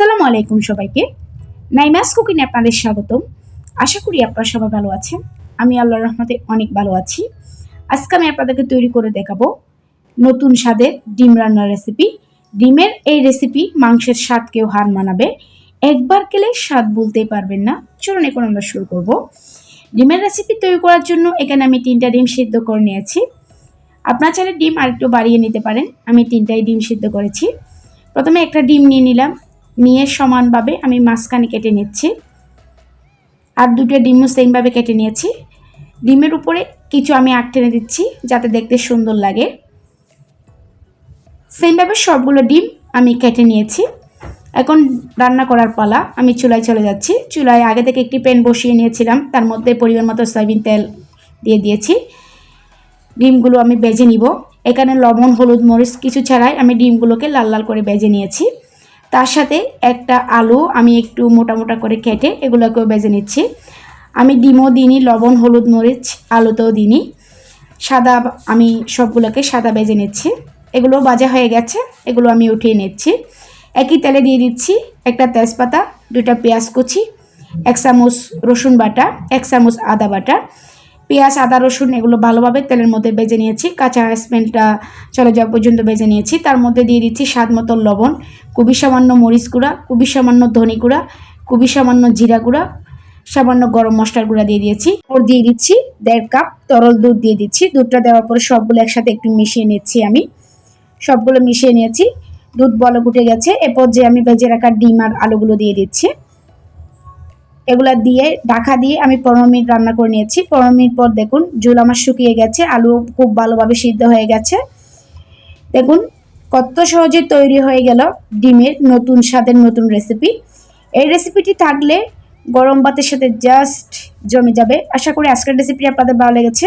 আসসালামু আলাইকুম সবাইকে। নাইমাস কুকিনে আপনাদের স্বাগতম। আশা করি আপনারা সবাই ভালো আছেন। আমি আল্লাহর রহমতে অনেক ভালো আছি। আজকে আমি আপনাদেরকে তৈরি করে দেখাবো নতুন স্বাদের ডিম রান্নার রেসিপি ডিমের এই রেসিপি মাংসের স্বাদকেও হার মানাবে। একবার খেলে স্বাদ বলতেই পারবেন না। চলুন এখন আমরা শুরু করব। ডিমের রেসিপি তৈরি করার জন্য এখানে আমি তিনটা ডিম সিদ্ধ করে নিয়েছি। আপনার চাইলে ডিম আরেকটু বাড়িয়ে নিতে পারেন। আমি তিনটাই ডিম সিদ্ধ করেছি। প্রথমে একটা ডিম নিয়ে নিলাম। নিয়ে সমানভাবে আমি মাঝখানে কেটে নিচ্ছি। আর দুটো ডিমও সেমভাবে কেটে নিয়েছি। ডিমের উপরে কিছু আমি আগ টেনে দিচ্ছি যাতে দেখতে সুন্দর লাগে। সেমভাবে সবগুলো ডিম আমি কেটে নিয়েছি। এখন রান্না করার পালা, আমি চুলায় চলে যাচ্ছি। চুলায় আগে থেকে একটি প্যান বসিয়ে নিয়েছিলাম, তার মধ্যে পরিমাণ মতো সয়াবিন তেল দিয়ে দিয়েছি। ডিমগুলো আমি বেজে নিব। এখানে লবণ, হলুদ, মরিচ কিছু ছাড়াই আমি ডিমগুলোকে লাল লাল করে বেজে নিয়েছি। তার সাথে একটা আলু আমি একটু মোটা মোটা করে কেটে এগুলোকেও বেজে নিচ্ছি। আমি ডিমও দিইনি, লবণ, হলুদ, মরিচ, আলুতেও দিইনি। সাদা আমি সবগুলোকে সাদা বেজে নিচ্ছি। এগুলো ভাজা হয়ে গেছে, এগুলো আমি উঠিয়ে নিচ্ছি। একই তেলে দিয়ে দিচ্ছি একটা তেজপাতা দুটা পেঁয়াজ কুচি, এক চামচ রসুন বাটা, এক চামচ আদা বাটা। পেঁয়াজ, আদা, রসুন এগুলো ভালোভাবে তেলের মধ্যে বেজে নিয়েছি। কাঁচা স্মেলটা চলে যাওয়া পর্যন্ত বেজে নিয়েছি। তার মধ্যে দিয়ে দিচ্ছি স্বাদ মতো লবণ, খুবই সামান্য মরিচ গুঁড়া, খুবই সামান্য ধনি গুঁড়া, খুবই সামান্য জিরা গুঁড়া, সামান্য গরম মশলার গুঁড়া দিয়ে দিয়েছি। ওর দিয়ে দিচ্ছি দেড় কাপ তরল দুধ দিয়ে দিচ্ছি। দুধটা দেওয়ার পরে সবগুলো একসাথে একটু মিশিয়ে নিচ্ছি আমি। সবগুলো মিশিয়ে নিয়েছি। দুধ বলক উঠে গেছে। এরপর যে আমি ভেজে রাখা ডিম আর আলুগুলো দিয়ে দিচ্ছি। এগুলা দিয়ে, ঢাকা দিয়ে আমি পনেরো মিনিট রান্না করে নিয়েছি। পনেরো মিনিট পর দেখুন, ঝুল আমার শুকিয়ে গেছে, আলু খুব ভালোভাবে সিদ্ধ হয়ে গেছে। দেখুন, কত সহজে তৈরি হয়ে গেল ডিমের নতুন স্বাদের নতুন রেসিপি এই রেসিপিটি থাকলে গরম ভাতের সাথে জাস্ট জমে যাবে। আশা করি আজকের রেসিপি আপনাদের ভালো লেগেছে।